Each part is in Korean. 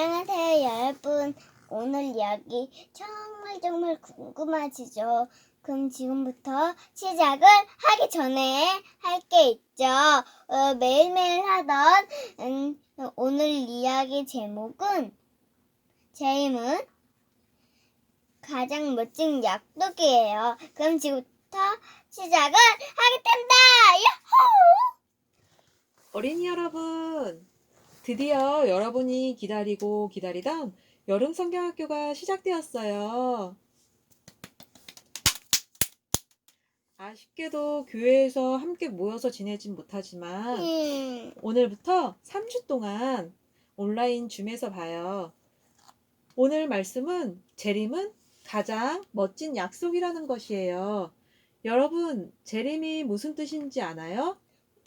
안녕하세요, 여러분. 오늘 이야기 정말 정말 궁금하시죠? 그럼 지금부터 시작을 하기 전에 할 게 있죠. 어, 매일매일 하던 음, 오늘 이야기 제목은 제임은 가장 멋진 약속이에요. 그럼 지금부터 시작을 하겠습니다. 야호! 어린이 여러분, 드디어 여러분이 기다리고 기다리던 여름 성경학교가 시작되었어요. 아쉽게도 교회에서 함께 모여서 지내진 못하지만 음, 오늘부터 3주 동안 온라인 줌에서 봐요. 오늘 말씀은 재림은 가장 멋진 약속이라는 것이에요. 여러분, 재림이 무슨 뜻인지 아나요?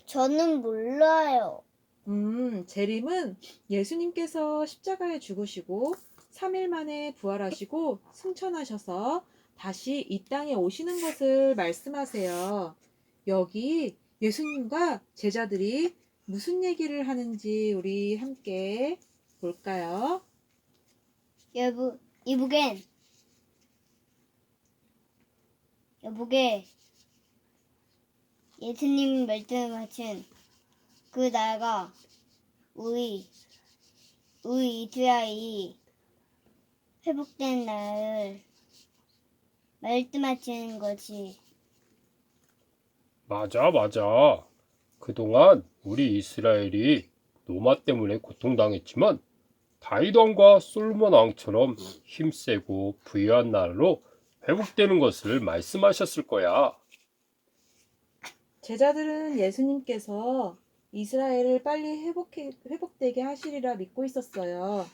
저는 몰라요. 음, 재림은 예수님께서 십자가에 죽으시고 3일 만에 부활하시고 승천하셔서 다시 이 땅에 오시는 것을 말씀하세요. 여기 예수님과 제자들이 무슨 얘기를 하는지 우리 함께 볼까요? 여보, 이북엔 여보게 예수님 말씀하신 그 나라가 우리 우리 이스라엘이 회복된 날을 말씀하시는 것이 맞아, 맞아. 그동안 우리 이스라엘이 노마 때문에 고통당했지만 다윗 왕과 솔로몬 왕처럼 힘세고 부유한 나라로 회복되는 것을 말씀하셨을 거야. 제자들은 예수님께서 이스라엘을 빨리 회복해, 회복되게 하시리라 믿고 있었어요.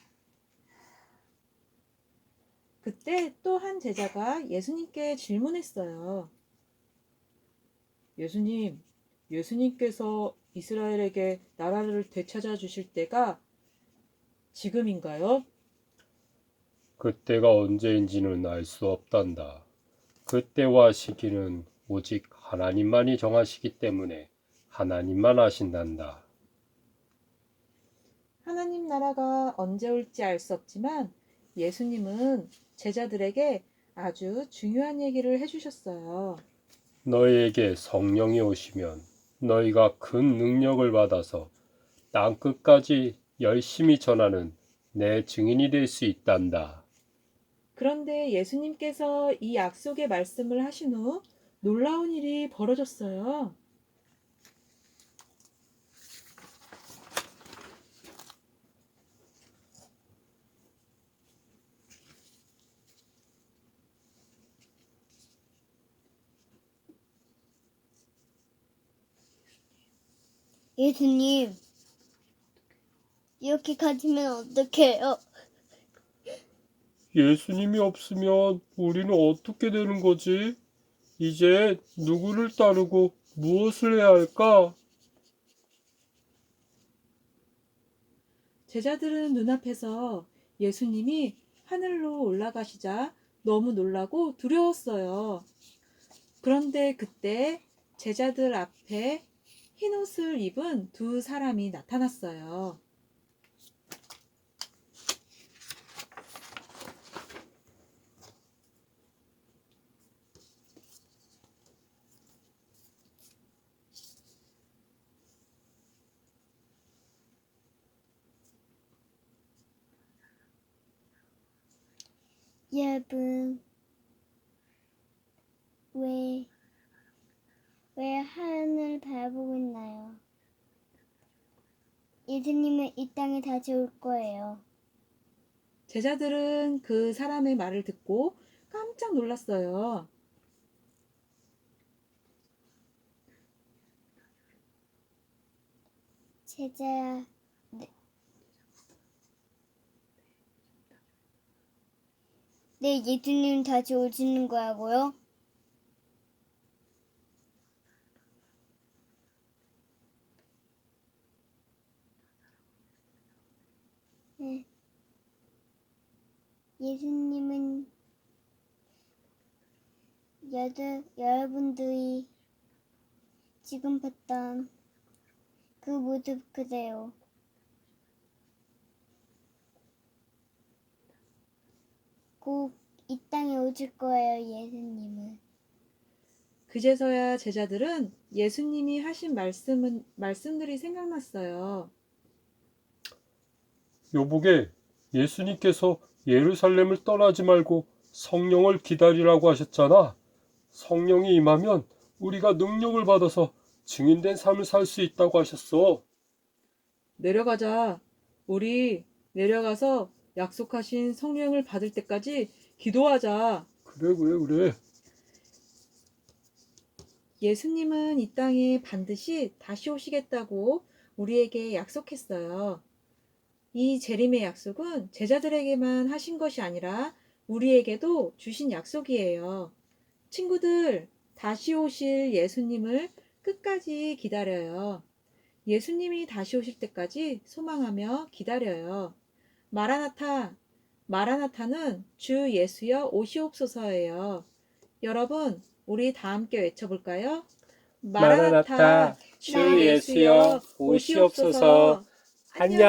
그때 또 한 제자가 예수님께 질문했어요. 예수님, 예수님께서 이스라엘에게 나라를 되찾아 주실 때가 지금인가요? 그때가 언제인지는 알 수 없단다. 그때와 시기는 오직 하나님만이 정하시기 때문에 하나님만 아신단다. 하나님 나라가 언제 올지 알 수 없지만 예수님은 제자들에게 아주 중요한 얘기를 해주셨어요. 너희에게 성령이 오시면 너희가 큰 능력을 받아서 땅 끝까지 열심히 전하는 내 증인이 될 수 있단다. 그런데 예수님께서 이 약속의 말씀을 하신 후 놀라운 일이 벌어졌어요. 예수님 이렇게 가지면 어떡해요? 예수님이 없으면 우리는 어떻게 되는 거지? 이제 누구를 따르고 무엇을 해야 할까? 제자들은 눈앞에서 예수님이 하늘로 올라가시자 너무 놀라고 두려웠어요. 그런데 그때 제자들 앞에 흰 옷을 입은 두 사람이 나타났어요. 여러분 왜, 왜 하늘 바라보고 있나요? 예수님은 이 땅에 다시 올 거예요. 제자들은 그 사람의 말을 듣고 깜짝 놀랐어요. 제자야, 네. 네, 예수님 다시 오시는 거라고요? 예수님은 여러, 여러분들이 지금 봤던 그 모습 그대요. 곧이 땅에 오실 거예요, 예수님은. 그제서야 제자들은 예수님이 하신 말씀은, 말씀들이 생각났어요. 요복에 예수님께서 예루살렘을 떠나지 말고 성령을 기다리라고 하셨잖아. 성령이 임하면 우리가 능력을 받아서 증인된 삶을 살 수 있다고 하셨어. 내려가자. 우리 내려가서 약속하신 성령을 받을 때까지 기도하자. 그래, 그래, 그래. 예수님은 이 땅에 반드시 다시 오시겠다고 우리에게 약속했어요. 이 재림의 약속은 제자들에게만 하신 것이 아니라 우리에게도 주신 약속이에요. 친구들, 다시 오실 예수님을 끝까지 기다려요. 예수님이 다시 오실 때까지 소망하며 기다려요. 마라나타, 마라나타는 주 예수여 오시옵소서예요. 여러분, 우리 다 함께 외쳐볼까요? 마라나타, 주 예수여 오시옵소서. 안녕.